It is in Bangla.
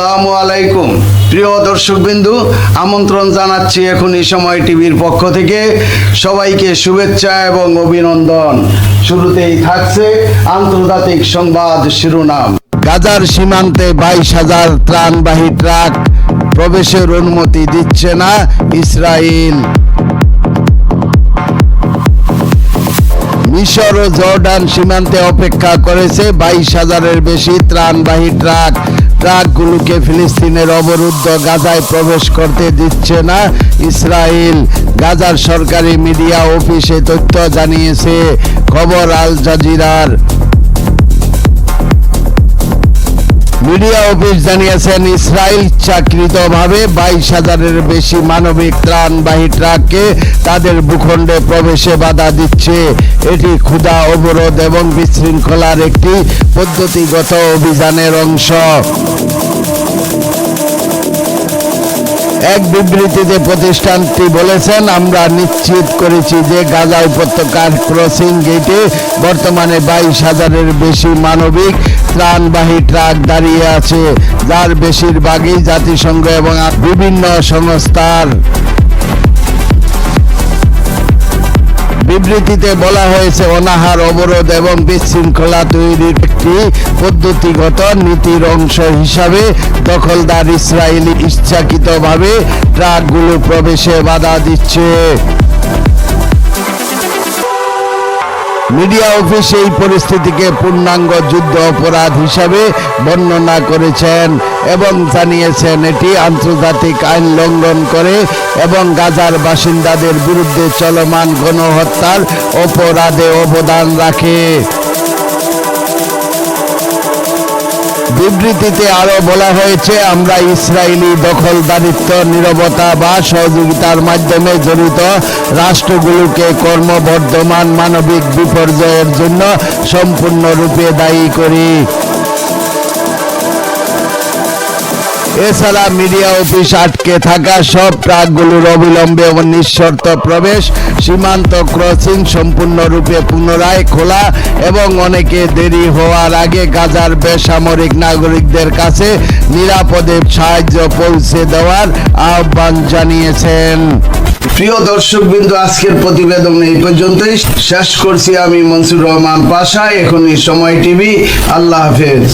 আলাইকুম। প্রিয় দর্শকবিন্দু, আমন্ত্রণ জানাচ্ছি এখন এই সময় টিভির পক্ষ থেকে। সবাইকে শুভেচ্ছা এবং অভিনন্দন। শুরুতেই থাকছে আন্তর্জাতিক সংবাদ শিরোনাম। গাজার সীমান্তে বাইশ হাজার ত্রাণবাহী ট্রাক প্রবেশের অনুমতি দিচ্ছে না ইসরায়েল মিশর ও জর্ডান সীমান্তে অপেক্ষা করেছে। বাইশ হাজারের বেশি ত্রাণবাহী ট্রাক। ট্রাকগুলোকে ফিলিস্তিনের অবরুদ্ধ গাজায় প্রবেশ করতে দিচ্ছে না। ইসরায়েল গাজার সরকারি মিডিয়া অফিসে তথ্য জানিয়েছে। খবর আল জাজিরার। মিডিয়া অফিস জানিয়েছেন, ইসরায়েল চাকরিতভাবে বাইশ হাজারের বেশি মানবিক ত্রাণবাহী ট্রাককে তাদের ভূখণ্ডে প্রবেশে বাধা দিচ্ছে। এটি ক্ষুধা, অবরোধ এবং বিশৃঙ্খলার একটি পদ্ধতিগত অভিযানের অংশ। এক বিবৃতিতে প্রতিষ্ঠানটি বলেছেন, আমরা নিশ্চিত করেছি যে গাজা উপত্যকার ক্রসিং গেটে বর্তমানে বাইশ হাজারের বেশি মানবিক ত্রাণবাহী ট্রাক দাঁড়িয়ে আছে, যার বেশিরভাগই জাতিসংঘ এবং বিভিন্ন সংস্থার। বিবৃতিতে বলা হয়েছে, অনাহার, অবরোধ এবং বিশৃঙ্খলা তৈরির একটি পদ্ধতিগত নীতির অংশ হিসাবে দখলদার ইসরায়েলি ইচ্ছাকৃতভাবে ট্রাকগুলো প্রবেশে বাধা দিচ্ছে। মিডিয়া অফিস এই পরিস্থিতিকে পূর্ণাঙ্গ যুদ্ধ অপরাধ হিসাবে বর্ণনা করেছেন এবং জানিয়েছেন এটি আন্তর্জাতিক আইন লঙ্ঘন করে এবং গাজার বাসিন্দাদের বিরুদ্ধে চলমান গণহত্যার অপরাধে অবদান রাখে। বিবৃতিতে আরও বলা হয়েছে, আমরা ইসরায়েলি দখলদারিত্ব, নিরবতা বা সহযোগিতার মাধ্যমে জড়িত রাষ্ট্রগুলোকে কর্মবর্ধমান মানবিক বিপর্যয়ের জন্য সম্পূর্ণরূপে দায়ী করি। এছাড়া মিডিয়া অফিস আটকে থাকা সব ট্রাকগুলোর অবিলম্বে ও নিঃশর্ত প্রবেশ, সীমান্ত ক্রসিং সম্পূর্ণরূপে পুনরায় খোলা এবং অনেকে দেরি হওয়ার আগে গাজার বেসামরিক নাগরিকদের কাছে নিরাপদে সাহায্য পৌঁছে দেওয়ার আহ্বান জানিয়েছেন। প্রিয় দর্শক বিন্দু আজকের প্রতিবেদন এই পর্যন্তই। শেষ করছি আমি মনসুর রহমান পাশা। এখনই সময় টিভি। আল্লাহ হাফেজ।